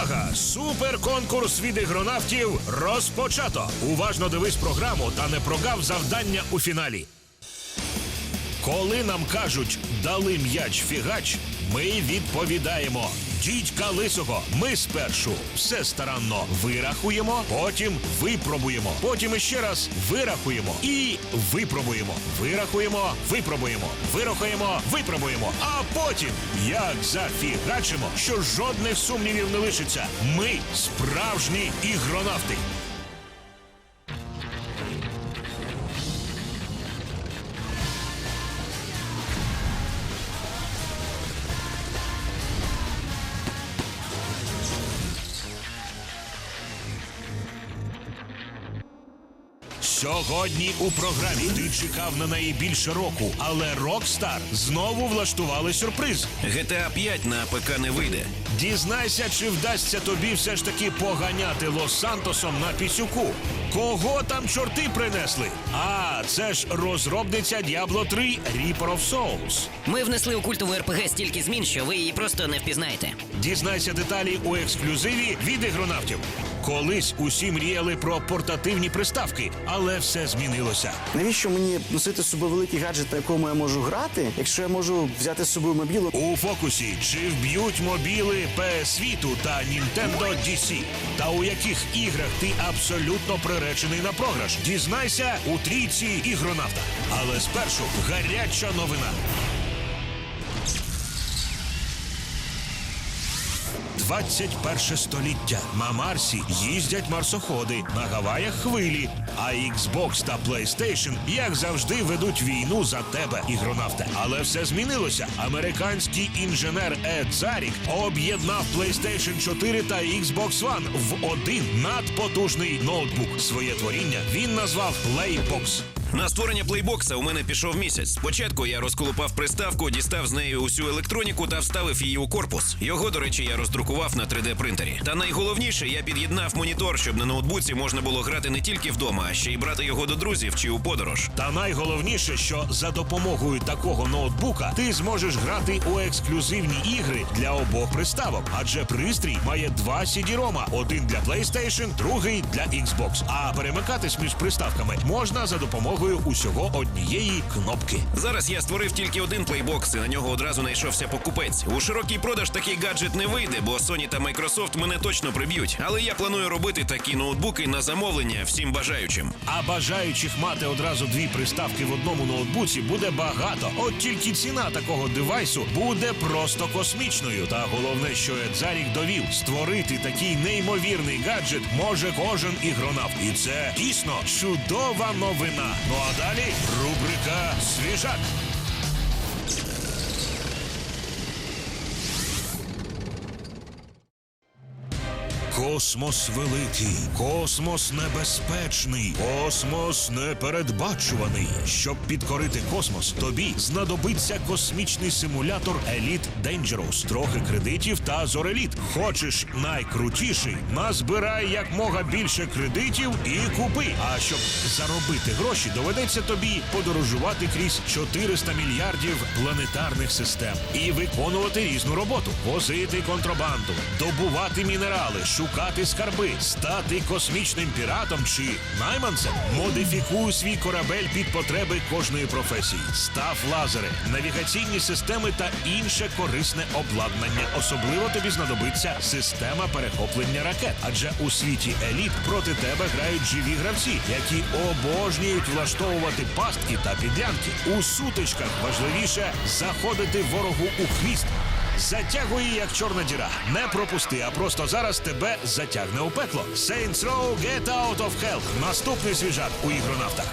Увага! Суперконкурс від ігронавтів розпочато. Уважно дивись програму та не прогав завдання у фіналі. Коли нам кажуть дали м'яч фігач, ми відповідаємо. Дідька лисого, ми спершу все старанно вирахуємо, потім випробуємо. Потім іще раз вирахуємо і випробуємо. Вирахуємо, випробуємо, вирахуємо, випробуємо. А потім, як зафігачимо, що жодних сумнівів не лишиться. Ми справжні ігронавти. Сьогодні у програмі ти чекав на неї більше року, але Rockstar знову влаштували сюрприз. GTA 5 на ПК не вийде. Дізнайся, чи вдасться тобі все ж таки поганяти Лос-Сантосом на пісюку. Кого там чорти принесли? А це ж розробниця Diablo 3 Reaper of Souls. Ми внесли у культову РПГ стільки змін, що ви її просто не впізнаєте. Дізнайся деталі у ексклюзиві від ігронавтів. Колись усі мріяли про портативні приставки, але все змінилося. Навіщо мені носити з собою великий гаджет, на якому я можу грати, якщо я можу взяти з собою мобілу? У фокусі чи вб'ють мобіли PS світу та Nintendo DC? Та у яких іграх ти абсолютно приречений на програш? Дізнайся у трійці ігронавта. Але спершу гаряча новина. 21 століття. На Марсі їздять марсоходи, на Гаваях хвилі, а Xbox та PlayStation, як завжди, ведуть війну за тебе, ігронавте. Але все змінилося. Американський інженер Ед Зарік об'єднав PlayStation 4 та Xbox One в один надпотужний ноутбук. Своє творіння він назвав Playbox. На створення плейбокса у мене пішов місяць. Спочатку я розколупав приставку, дістав з неї усю електроніку та вставив її у корпус. Його, до речі, я роздрукував на 3D принтері. Та найголовніше, я під'єднав монітор, щоб на ноутбуці можна було грати не тільки вдома, а ще й брати його до друзів чи у подорож. Та найголовніше, що за допомогою такого ноутбука ти зможеш грати у ексклюзивні ігри для обох приставок, адже пристрій має два CD-рома: один для PlayStation, другий для Xbox. А перемикатись між приставками можна за допомогою усього однієї кнопки. Зараз я створив тільки один плейбокс, і на нього одразу знайшовся покупець. У широкий продаж такий гаджет не вийде, бо Sony та Microsoft мене точно приб'ють. Але я планую робити такі ноутбуки на замовлення всім бажаючим. А бажаючих мати одразу дві приставки в одному ноутбуці буде багато. От тільки ціна такого девайсу буде просто космічною. Та головне, що Едзарік довів, створити такий неймовірний гаджет може кожен ігронавт. І це дійсно чудова новина. Ну а далі рубрика Свіжак. Космос великий, космос небезпечний, космос непередбачуваний. Щоб підкорити космос, тобі знадобиться космічний симулятор Elite Dangerous, трохи кредитів та зореліт. Хочеш найкрутіший? Назбирай якмога більше кредитів і купи. А щоб заробити гроші, доведеться тобі подорожувати крізь 400 мільярдів планетарних систем і виконувати різну роботу, возити контрабанду, добувати мінерали, шукати скарби, стати космічним піратом чи найманцем. Модифікуй свій корабель під потреби кожної професії. Став лазери, навігаційні системи та інше корисне обладнання. Особливо тобі знадобиться система перехоплення ракет. Адже у світі еліт проти тебе грають живі гравці, які обожнюють влаштовувати пастки та підлянки. У сутичках важливіше заходити ворогу у хвіст. Затягуй як чорна діра. Не пропусти, а просто зараз тебе затягне у пекло. Saints Row Get Out of Hell. Наступний свіжак у ігронавтах.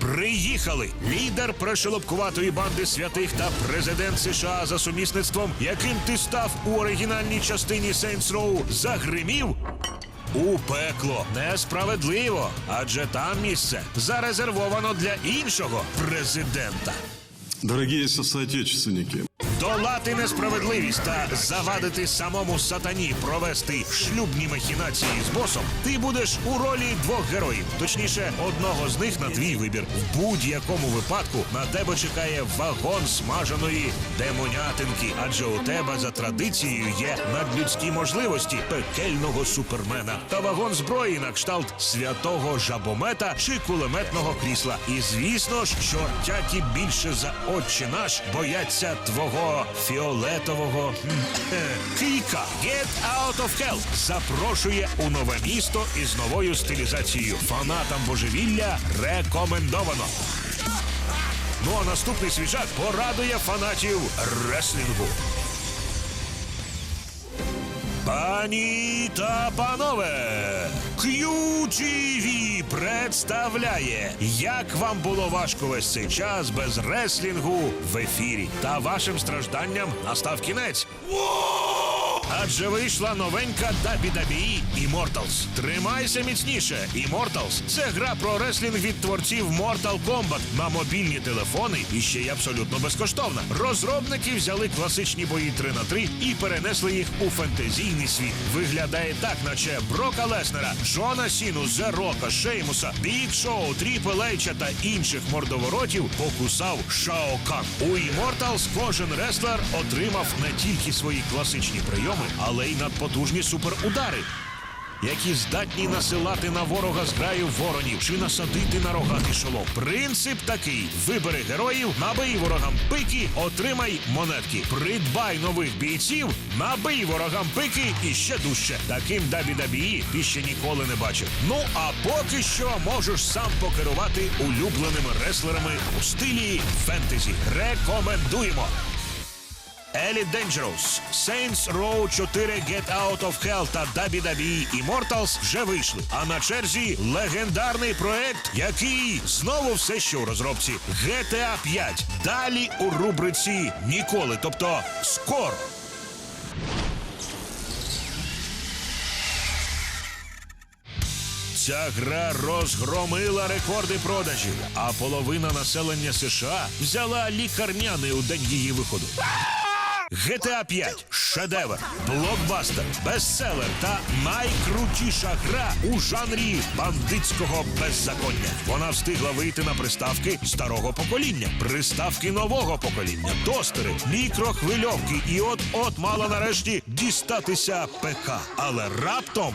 Приїхали! Лідер пришелопкуватої банди святих та президент США за сумісництвом, яким ти став у оригінальній частині Saints Row, загримів у пекло. Несправедливо, адже там місце зарезервовано для іншого президента. Дорогие соотечественники, долати несправедливість та завадити самому сатані провести шлюбні махінації з босом, ти будеш у ролі двох героїв, точніше, одного з них на твій вибір. В будь-якому випадку на тебе чекає вагон смаженої демонятинки, адже у тебе за традицією є надлюдські можливості пекельного супермена та вагон зброї на кшталт святого жабомета чи кулеметного крісла. І звісно ж, чортяті більше за отче наш бояться твого фіолетового Кіка. Get Out of Hell запрошує у нове місто із новою стилізацією. Фанатам божевілля рекомендовано. Ну а наступний свіжак порадує фанатів реслінгу. Пані та панове, QTV представляє, як вам було важко весь цей час без реслінгу в ефірі. Та вашим стражданням настав кінець. Адже вийшла новенька WWE Immortals. Тримайся міцніше. Immortals – це гра про реслінг від творців Mortal Kombat на мобільні телефони і ще й абсолютно безкоштовна. Розробники взяли класичні бої 3 на 3 і перенесли їх у фентезійний світ. Виглядає так, наче Брока Леснера, Джона Сіну, Зе Рока, Шеймуса, Бік Шоу, Тріпл Ейча та інших мордоворотів покусав Шао Кан. У Immortals кожен реслер отримав не тільки свої класичні прийоми, але й надпотужні суперудари. Які здатні насилати на ворога зграю воронів чи насадити на рогатий шолом. Принцип такий: вибери героїв, набий ворогам пики, отримай монетки. Придбай нових бійців, набий ворогам пики і ще дужче. Таким WWE ти ще ніколи не бачив. Ну а поки що можеш сам покерувати улюбленими реслерами у стилі фентезі. Рекомендуємо. Elite Dangerous, Saints Row 4 Get Out of Hell та WWE Immortals вже вийшли. А на черзі легендарний проект, який знову все ще у розробці. GTA 5. Далі у рубриці ніколи, тобто скоро. Ця гра розгромила рекорди продажів, а половина населення США взяла лікарняний у день її виходу. GTA 5 – шедевр, блокбастер, бестселер та найкрутіша гра у жанрі бандитського беззаконня. Вона встигла вийти на приставки старого покоління, приставки нового покоління, тостери, мікрохвильовки і от-от мала нарешті дістатися ПК. Але раптом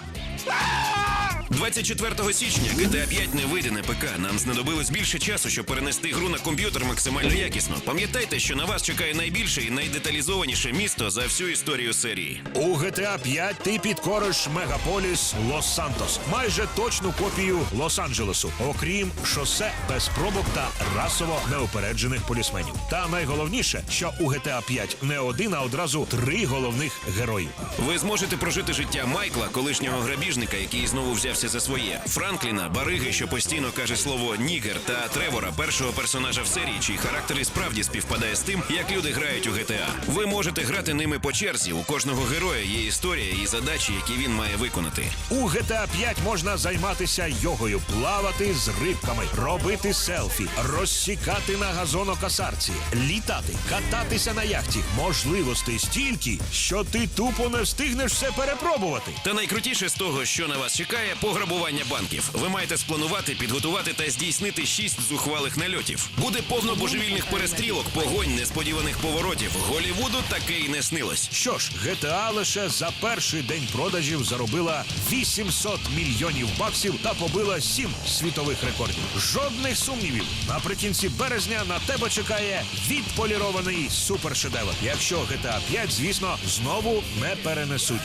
24 січня GTA 5 не вийде на ПК. Нам знадобилось більше часу, щоб перенести гру на комп'ютер максимально якісно. Пам'ятайте, що на вас чекає найбільше і найдеталізованіше місто за всю історію серії. У GTA 5 ти підкориш мегаполіс Лос-Сантос, майже точну копію Лос-Анджелесу, окрім шосе без пробок та расово неупереджених полісменів. Та найголовніше, що у GTA 5 не один, а одразу три головних герої. Ви зможете прожити життя Майкла, колишнього грабіжника, який знову взявся за своє, Франкліна, бариги, що постійно каже слово нігер, та Тревора, першого персонажа в серії, чий характер і справді співпадає з тим, як люди грають у GTA. Ви можете грати ними по черзі. У кожного героя є історія і задачі, які він має виконати. У GTA 5 можна займатися йогою, плавати з рибками, робити селфі, розсікати на газонокосарці, літати, кататися на яхті. Можливостей стільки, що ти тупо не встигнеш все перепробувати. Та найкрутіше з того, що на вас чекає, пограбування банків. Ви маєте спланувати, підготувати та здійснити шість зухвалих нальотів. Буде повно божевільних перестрілок, погонь, несподіваних поворотів. Голівуду таке й не снилось. Що ж, GTA лише за перший день продажів заробила 800 мільйонів баксів та побила сім світових рекордів. Жодних сумнівів. Наприкінці березня на тебе чекає відполірований супершедевр. Якщо GTA 5, звісно, знову не перенесуть.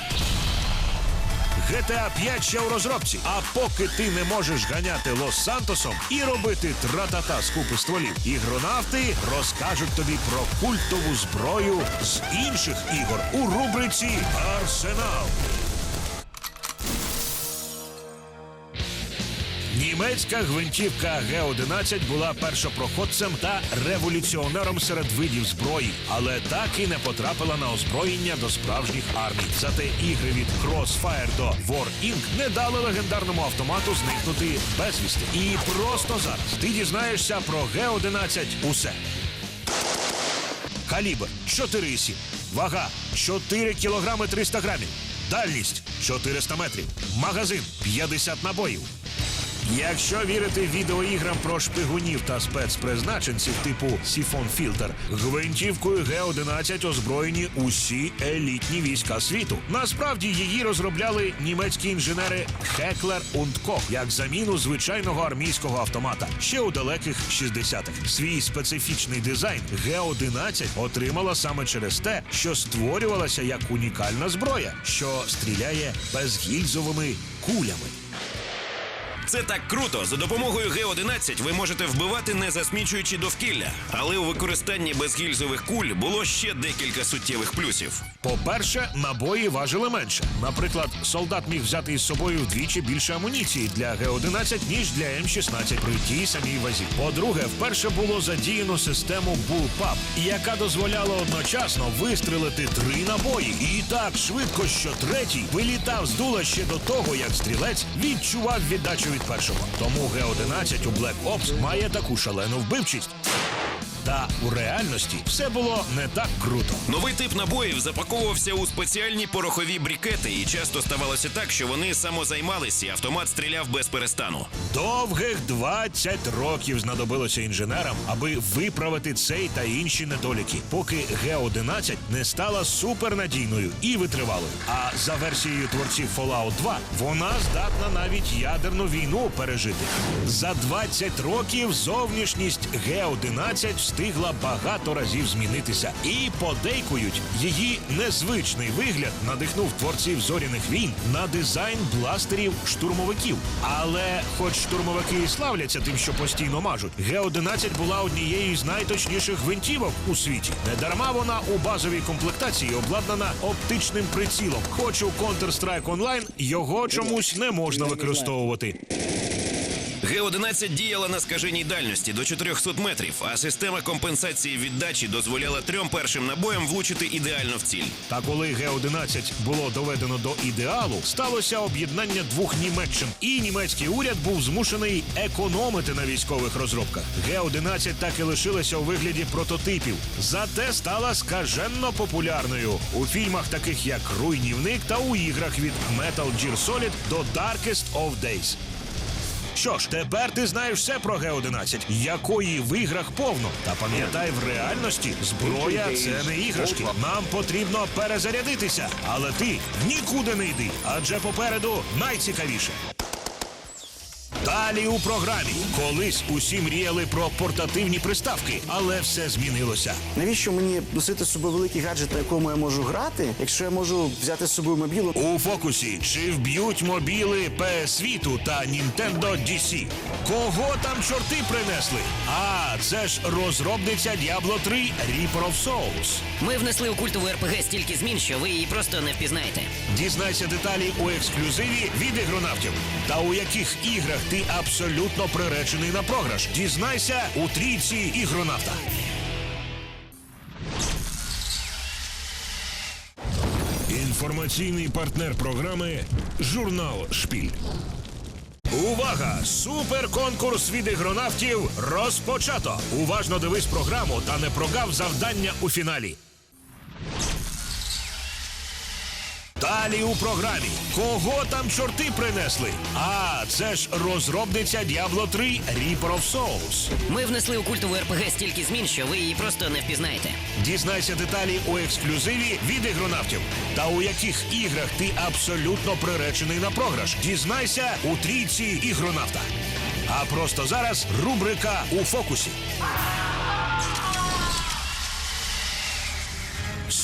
GTA 5 ще у розробці. А поки ти не можеш ганяти Лос-Сантосом і робити тратата з купи стволів, ігронавти розкажуть тобі про культову зброю з інших ігор у рубриці Арсенал. Німецька гвинтівка Г-11 була першопроходцем та революціонером серед видів зброї, але так і не потрапила на озброєння до справжніх армій. Зате ігри від Crossfire до War Inc. не дали легендарному автомату зникнути безвісти. І просто зараз ти дізнаєшся про Г-11 усе. Калібр 4,7. Вага 4 кілограми 300 грамів. Дальність 400 метрів. Магазин 50 набоїв. Якщо вірити відеоіграм про шпигунів та спецпризначенців типу Сіфон Філтер, гвинтівкою Г-11 озброєні усі елітні війська світу. Насправді її розробляли німецькі інженери Heckler Koch як заміну звичайного армійського автомата ще у далеких 60-х. Свій специфічний дизайн Г-11 отримала саме через те, що створювалася як унікальна зброя, що стріляє безгільзовими кулями. Це так круто. За допомогою Г-11 ви можете вбивати, не засмічуючи довкілля. Але у використанні безгільзових куль було ще декілька суттєвих плюсів. По-перше, набої важили менше. Наприклад, солдат міг взяти із собою вдвічі більше амуніції для Г-11, ніж для М-16 при тій самій вазі. По-друге, вперше було задіяно систему Bullpup, яка дозволяла одночасно вистрелити три набої. І так швидко, що третій вилітав з дула ще до того, як стрілець відчував віддачу від першого. Тому Г-11 у Black Ops має таку шалену вбивчість. Та у реальності все було не так круто. Новий тип набоїв запаковувався у спеціальні порохові брікети, і часто ставалося так, що вони самозаймалися, і автомат стріляв без перестану. Довгих 20 років знадобилося інженерам, аби виправити цей та інші недоліки, поки Г-11 не стала супернадійною і витривалою. А за версією творців Fallout 2, вона здатна навіть ядерну війну пережити. За 20 років зовнішність Г-11 встигла багато разів змінитися. І подейкують, її незвичний вигляд надихнув творців зоряних війн на дизайн бластерів штурмовиків. Але, хоч штурмовики і славляться тим, що постійно мажуть, Г-11 була однією з найточніших гвинтівок у світі. Недарма вона у базовій комплектації обладнана оптичним прицілом. Хоч у Counter-Strike Online його чомусь не можна використовувати. Г-11 діяла на скаженій дальності до 400 метрів, а система компенсації віддачі дозволяла трьом першим набоям влучити ідеально в ціль. Та коли Г-11 було доведено до ідеалу, сталося об'єднання двох Німеччин, і німецький уряд був змушений економити на військових розробках. Г-11 так і лишилася у вигляді прототипів, зате стала скаженно популярною у фільмах, таких як Руйнівник та у іграх від Metal Gear Solid до Darkest of Days. Що ж, тепер ти знаєш все про Г-11, якої в іграх повно. Та пам'ятай, в реальності зброя це не іграшки. Нам потрібно перезарядитися, але ти нікуди не йди, адже попереду найцікавіше. Далі у програмі колись усі мріяли про портативні приставки, але все змінилося. Навіщо мені носити з собою великий гаджет, на якому я можу грати, якщо я можу взяти з собою мобілу? У фокусі чи вб'ють мобіли PS світу та Nintendo DC? Кого там чорти принесли? А це ж розробниця Diablo 3 Reaper of Souls. Ми внесли у культову РПГ стільки змін, що ви її просто не впізнаєте. Дізнайся деталі у ексклюзиві від ігронавтів. Та у яких іграх ти абсолютно приречений на програш. Дізнайся у трійці ігронавта. Інформаційний партнер програми Журнал Шпіль. Увага! Суперконкурс від ігронавтів розпочато! Уважно дивись програму та не прогав завдання у фіналі. Далі у програмі. Кого там чорти принесли? А, це ж розробниця Diablo 3 Reaper of Souls. Ми внесли у культову РПГ стільки змін, що ви її просто не впізнаєте. Дізнайся деталі у ексклюзиві від ігронавтів. Та у яких іграх ти абсолютно приречений на програш. Дізнайся у трійці ігронавта. А просто зараз рубрика у фокусі.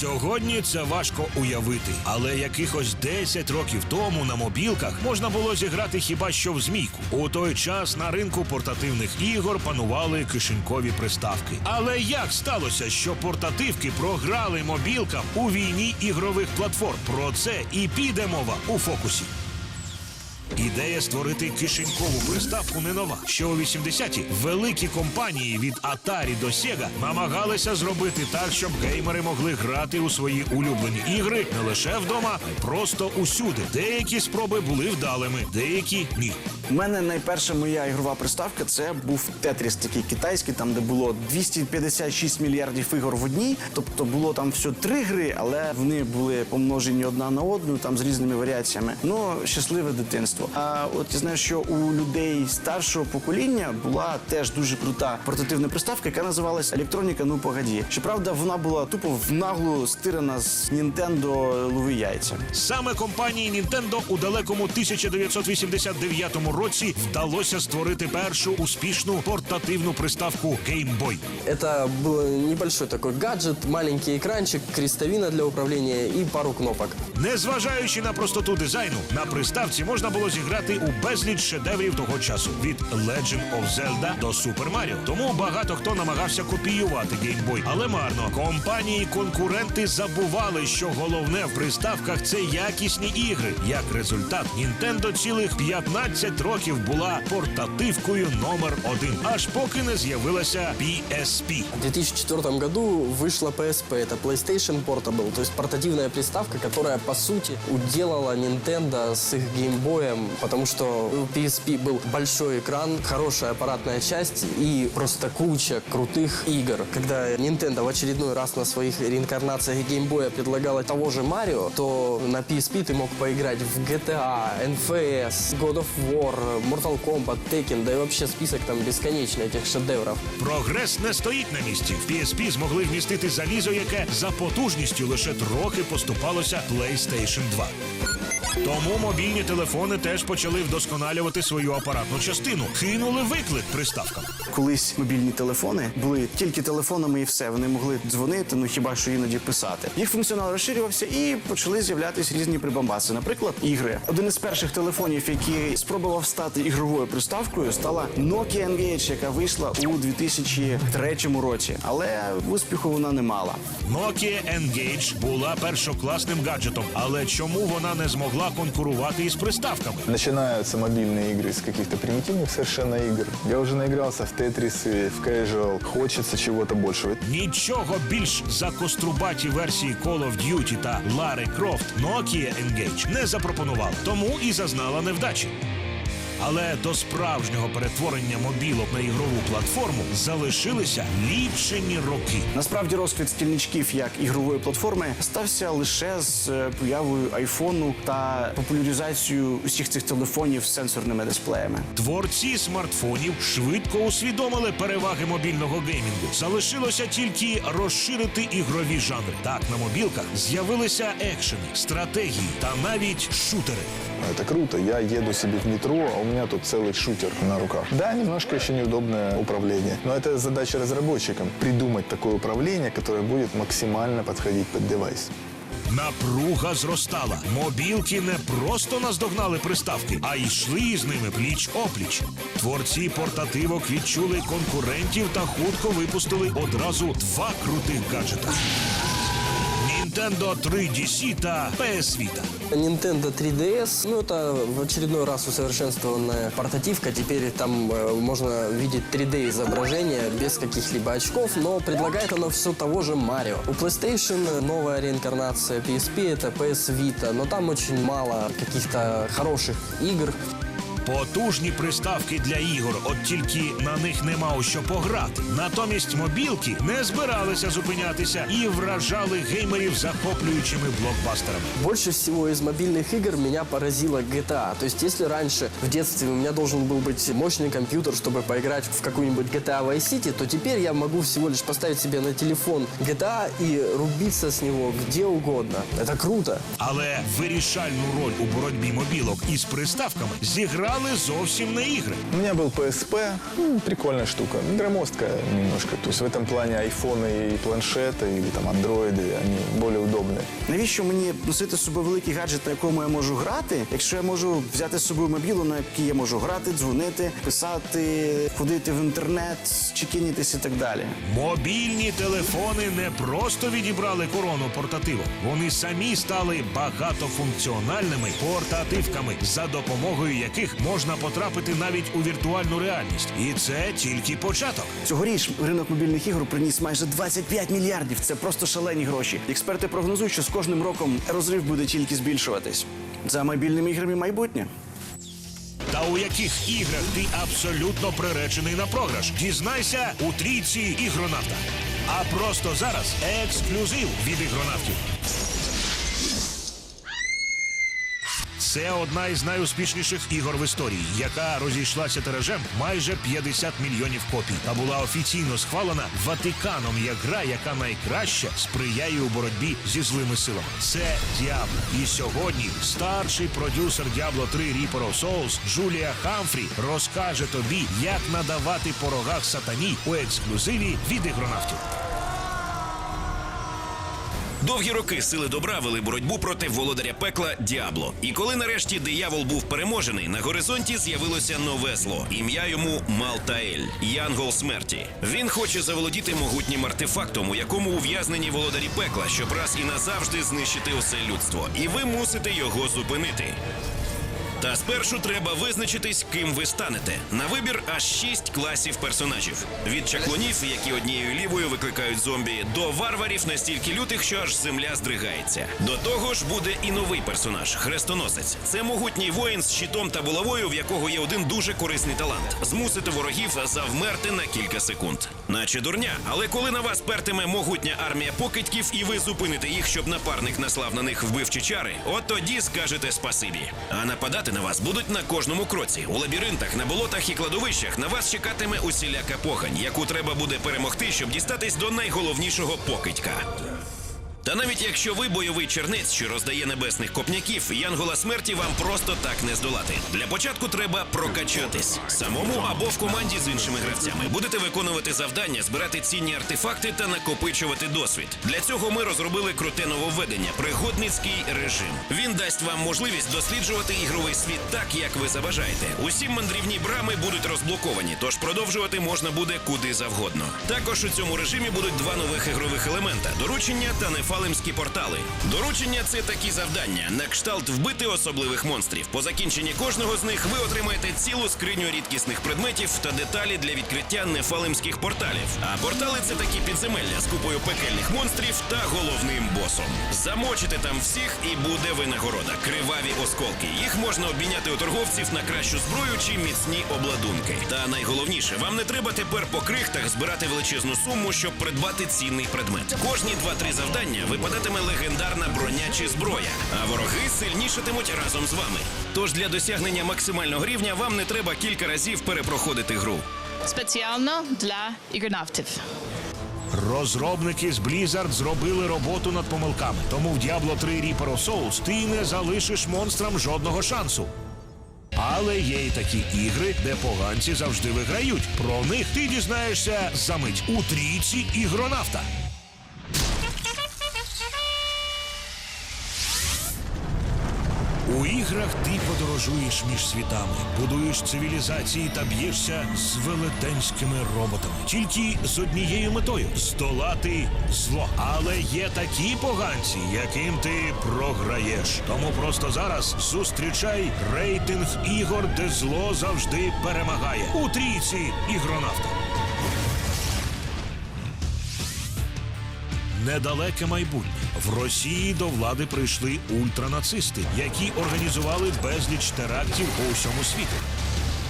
Сьогодні це важко уявити, але якихось 10 років тому на мобілках можна було зіграти хіба що в змійку. У той час на ринку портативних ігор панували кишенькові приставки. Але як сталося, що портативки програли мобілкам у війні ігрових платформ? Про це і піде мова у фокусі. Ідея створити кишенькову приставку не нова. Ще у 80-ті великі компанії від Atari до Sega намагалися зробити так, щоб геймери могли грати у свої улюблені ігри не лише вдома, а й просто усюди. Деякі спроби були вдалими, деякі ні. У мене найперша моя ігрова приставка це був Тетріс, такий китайський, там де було 256 мільярдів ігор в одній. Тобто було там все три гри, але вони були помножені одна на одну, там з різними варіаціями. Ну, щасливе дитинство А от я знаю, що у людей старшого покоління була теж дуже крута портативна приставка, яка називалась Електроніка. Ну погоді. Щоправда, вона була тупо в наглу стирана з Nintendo лови яйця. Саме компанії Nintendo у далекому 1989 році вдалося створити першу успішну портативну приставку Game Boy. Это был небольшой такой гаджет, маленький экранчик, крестовина для управления и пару кнопок. Незважаючи на простоту дизайну, на приставці можна було зіграти у безліч шедеврів того часу від Legend of Zelda до Super Mario. Тому багато хто намагався копіювати Boy, але марно. Компанії-конкуренти забували, що головне в приставках це якісні ігри. Як результат, Nintendo цілих 15 років була портативкою номер один, аж поки не з'явилася PSP. В 2004 году вышла PSP, это PlayStation Portable, то есть портативная приставка, которая по сути уделала Nintendo с их геймбоем, потому что у PSP был большой экран, хорошая аппаратная часть и просто куча крутых игр. Когда Nintendo в очередной раз на своих реинкарнациях геймбоя предлагала того же Марио, то на PSP ты мог поиграть в GTA, NFS, God of War, Mortal Kombat, Tekken, да и вообще список там бесконечный этих шедевров. Прогрес не стоїть на місці. В PSP змогли вмістити залізо, яке за потужністю лише трохи поступалося PlayStation 2. Тому мобільні телефони теж почали вдосконалювати свою апаратну частину. Кинули виклик приставкам. Колись мобільні телефони були тільки телефонами і все. Вони могли дзвонити, ну хіба що іноді писати. Їх функціонал розширювався і почали з'являтися різні прибамбаси. Наприклад, ігри. Один із перших телефонів, який спробував стати ігровою приставкою, стала Nokia Engage, яка вийшла у 2003 році. Але успіху вона не мала. Nokia Engage була першокласним гаджетом, але чому вона не змогла конкурувати із приставками? Начинаются мобильные игры с каких-то примитивных совершенно игр. Я уже наигрался в тетрисы, в casual. Хочется чего-то большего. Нічого більш за кострубаті версії Call of Duty та Лари Крофт Nokia Engage не запропонувала, тому і зазнала невдачі. Але до справжнього перетворення мобілок на ігрову платформу залишилися лічені роки. Насправді розквіт стільничків як ігрової платформи стався лише з е, появою айфону та популяризацією усіх цих телефонів з сенсорними дисплеями. Творці смартфонів швидко усвідомили переваги мобільного геймінгу. Залишилося тільки розширити ігрові жанри. Так на мобілках з'явилися екшени, стратегії та навіть шутери. Это круто. Я еду себе в метро, а у меня тут целый шутер на руках. Да, немножко еще неудобное управление. Но это задача разработчикам. Придумать такое управление, которое будет максимально подходить под девайс. Напруга зростала. Мобілки не просто наздогнали приставки, а йшли з ними пліч опліч. Творці портативок відчули конкурентів та хутко випустили одразу два крутих гаджета. Nintendo 3DC та PS Vita. Nintendo 3DS, ну это в очередной раз усовершенствованная портативка. Теперь там э, можно видеть 3D изображение без каких-либо очков, но предлагает оно все того же Марио. У PlayStation новая реинкарнация PSP это PS Vita, но там очень мало каких-то хороших игр. Потужні приставки для ігор, от тільки на них нема у що пограти. Натомість мобілки не збиралися зупинятися і вражали геймерів захоплюючими блокбастерами. Больше всего из мобильных игр меня поразила GTA. То есть, если раньше в детстве у меня должен был быть мощный компьютер, чтобы поиграть в какую-нибудь GTA Vice City, то теперь я могу всего лишь поставить себе на телефон GTA и рубиться с него где угодно. Это круто. Але вирішальну роль у боротьбі мобілок із приставками зіграли зовсім не ігри. У меня был PSP, ну, прикольная штука, громоздкая немножко. То есть в этом плане айфоны и планшеты или там андроиды, они более удобные. Навіщо мені носити з собою великий гаджет, на якому я можу грати, якщо я можу взяти з собою мобілу, на який я можу грати, дзвонити, писати, ходити в інтернет, чекінітись і так далі. Мобільні телефони не просто відібрали корону портативок. Вони самі стали багатофункціональними портативками, за допомогою яких можна потрапити навіть у віртуальну реальність. І це тільки початок. Цьогоріч ринок мобільних ігор приніс майже 25 мільярдів. Це просто шалені гроші. Експерти прогнозують, що з кожним роком розрив буде тільки збільшуватись. За мобільними іграми майбутнє. Та у яких іграх ти абсолютно приречений на програш? Дізнайся у трійці ігронавта. А просто зараз ексклюзив від ігронавтів. Це одна із найуспішніших ігор в історії, яка розійшлася тиражем майже 50 мільйонів копій та була офіційно схвалена Ватиканом як гра, яка найкраще сприяє у боротьбі зі злими силами. Це Діабло. І сьогодні старший продюсер Diablo 3 Reaper of Souls Джулія Хамфрі розкаже тобі, як надавати по рогах сатані у ексклюзиві від ігронавтів. Довгі роки сили добра вели боротьбу проти володаря пекла Діабло. І коли нарешті диявол був переможений, на горизонті з'явилося нове зло. Ім'я йому Малтаель, Янгол смерті. Він хоче заволодіти могутнім артефактом, у якому ув'язнені володарі пекла, щоб раз і назавжди знищити усе людство. І ви мусите його зупинити. Та спершу треба визначитись, ким ви станете. На вибір аж шість класів персонажів: від чаклунів, які однією лівою викликають зомбі, до варварів настільки лютих, що аж земля здригається. До того ж буде і новий персонаж хрестоносець. Це могутній воїн з щитом та булавою, в якого є один дуже корисний талант змусити ворогів завмерти на кілька секунд. Наче дурня, але коли на вас пертиме могутня армія покидьків, і ви зупините їх, щоб напарник наслав на них вбивчі чари, от тоді скажете спасибі. А нападати на вас будуть на кожному кроці. У лабіринтах, на болотах і кладовищах на вас чекатиме усіляка погань, яку треба буде перемогти, щоб дістатись до найголовнішого покидька. Та навіть якщо ви бойовий чернець, що роздає небесних копняків, Янгола смерті вам просто так не здолати. Для початку треба прокачатись самому або в команді з іншими гравцями. Будете виконувати завдання, збирати цінні артефакти та накопичувати досвід. Для цього ми розробили круте нововведення пригодницький режим. Він дасть вам можливість досліджувати ігровий світ так, як ви забажаєте. Усі мандрівні брами будуть розблоковані, тож продовжувати можна буде куди завгодно. Також у цьому режимі будуть два нових ігрових елемента: доручення та нефалимські портали. Доручення це такі завдання на кшталт вбити особливих монстрів. По закінченні кожного з них ви отримаєте цілу скриню рідкісних предметів та деталі для відкриття нефалимських порталів. А портали це такі підземелля з купою пекельних монстрів та головним босом. Замочите там всіх і буде винагорода. Криваві осколки. Їх можна обміняти у торговців на кращу зброю чи міцні обладунки. Та найголовніше, вам не треба тепер по крихтах збирати величезну суму, щоб придбати цінний предмет. Кожні 2-3 завдання випадатиме легендарна броня чи зброя, а вороги сильнішатимуть разом з вами. Тож для досягнення максимального рівня вам не треба кілька разів перепроходити гру. Спеціально для ігронавтів. Розробники з Blizzard зробили роботу над помилками. Тому в Diablo 3 Reaper of Souls ти не залишиш монстрам жодного шансу. Але є й такі ігри, де поганці завжди виграють. Про них ти дізнаєшся за мить у трійці ігронавта. Іграх ти подорожуєш між світами, будуєш цивілізації та б'єшся з велетенськими роботами. Тільки з однією метою здолати зло. Але є такі поганці, яким ти програєш. Тому просто зараз зустрічай рейтинг ігор, де зло завжди перемагає. У трійці ігронавта. Недалеке майбутнє в Росії до влади прийшли ультранацисти, які організували безліч терактів по усьому світу.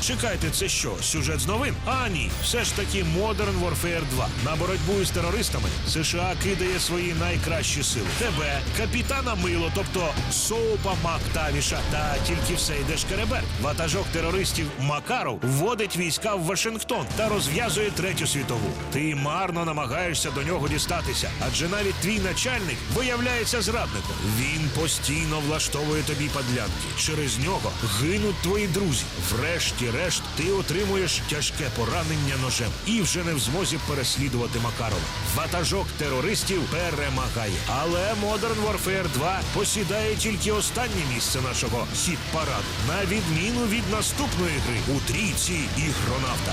Чекайте, це що? Сюжет з новин? А ні, все ж таки Modern Warfare 2. На боротьбу із терористами США кидає свої найкращі сили. Тебе, капітана Мило, тобто Соупа Мактавіша, та тільки все йде шкеребер. Ватажок терористів Макаров вводить війська в Вашингтон та розв'язує третю світову. Ти марно намагаєшся до нього дістатися, адже навіть твій начальник виявляється зрадником. Він постійно влаштовує тобі подлянки. Через нього гинуть твої друзі. Врешті-решт, ти отримуєш тяжке поранення ножем і вже не в змозі переслідувати Макарова. Ватажок терористів перемагає. Але Modern Warfare 2 посідає тільки останнє місце нашого хіт-параду, на відміну від наступної гри у трійці ігронавта.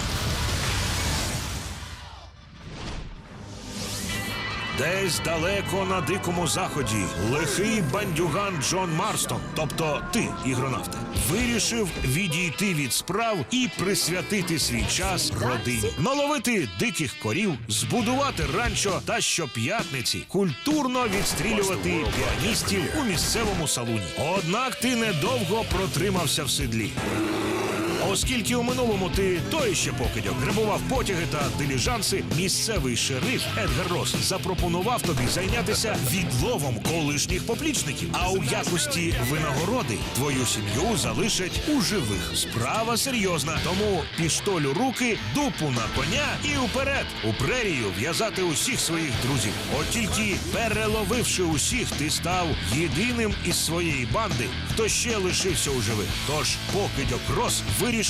Десь далеко на дикому заході лихий бандюган Джон Марстон, тобто ти, ігронавте, вирішив відійти від справ і присвятити свій час родині, наловити диких корів, збудувати ранчо та щоп'ятниці культурно відстрілювати піаністів у місцевому салуні. Однак ти недовго протримався в седлі. Оскільки у минулому ти той ще покидьок грабував потяги та диліжанси, місцевий шериф Едгар Рос запропонував тобі зайнятися відловом колишніх поплічників. А у якості винагороди твою сім'ю залишать у живих. Справа серйозна. Тому пістоль у руки, дупу на коня і уперед у прерію в'язати усіх своїх друзів. От тільки переловивши усіх, ти став єдиним із своєї банди, хто ще лишився у живих. Тож покидьок Рос вирішив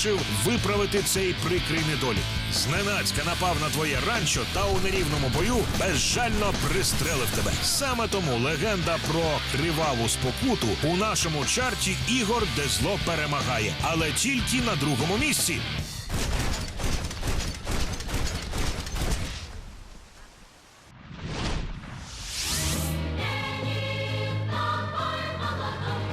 виправити цей прикрий недолік. Зненацька напав на твоє ранчо та у нерівному бою безжально пристрелив тебе. Саме тому легенда про криваву спокуту у нашому чарті ігор, де зло перемагає, але тільки на другому місці.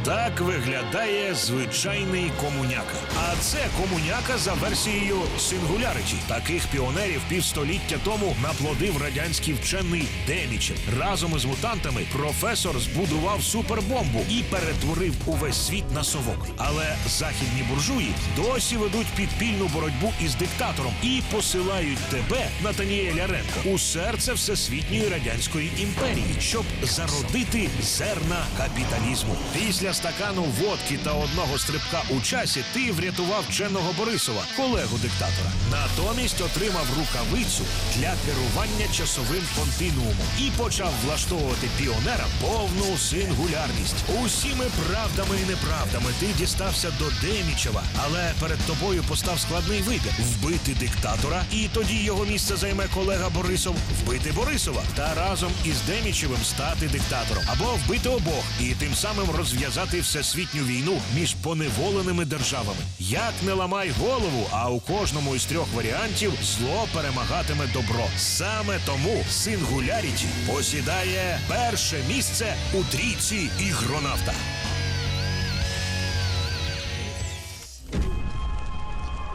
Так виглядає звичайний комуняка. А це комуняка за версією Singularity. Таких піонерів півстоліття тому наплодив радянський вчений Демічев. Разом із мутантами професор збудував супербомбу і перетворив увесь світ на совок. Але західні буржуї досі ведуть підпільну боротьбу із диктатором і посилають тебе, Натаніеля Ренко, у серце всесвітньої радянської імперії, щоб зародити зерна капіталізму. Після стакану водки та одного стрибка у часі ти врятував вченого Борисова, колегу диктатора. Натомість отримав рукавицю для керування часовим континуумом і почав влаштовувати піонерам повну сингулярність. Усіми правдами і неправдами ти дістався до Демічева, але перед тобою постав складний вибір: вбити диктатора, і тоді його місце займе колега Борисов, вбити Борисова та разом із Демічевим стати диктатором, або вбити обох і тим самим розв'язати всесвітню війну між поневоленими державами. Як не ламай голову, а у кожному із трьох варіантів зло перемагатиме добро. Саме тому Сингуляріті посідає перше місце у трійці ігронавта.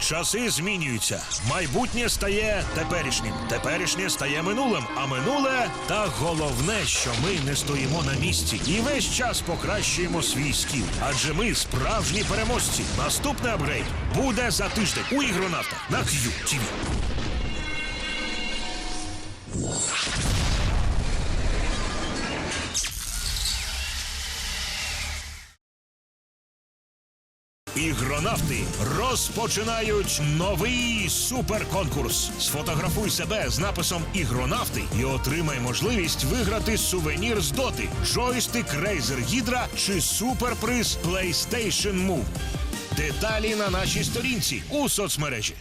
Часи змінюються. Майбутнє стає теперішнім. Теперішнє стає минулим. А минуле та головне, що ми не стоїмо на місці і весь час покращуємо свій скіл. Адже ми справжні переможці. Наступний апгрейд буде за тиждень у ігронавта на QTV. Ігронавти розпочинають новий суперконкурс. Сфотографуй себе з написом Ігронавти і отримай можливість виграти сувенір з доти, джойстик Razer Hydra чи суперприз PlayStation Move. Деталі на нашій сторінці у соцмережі.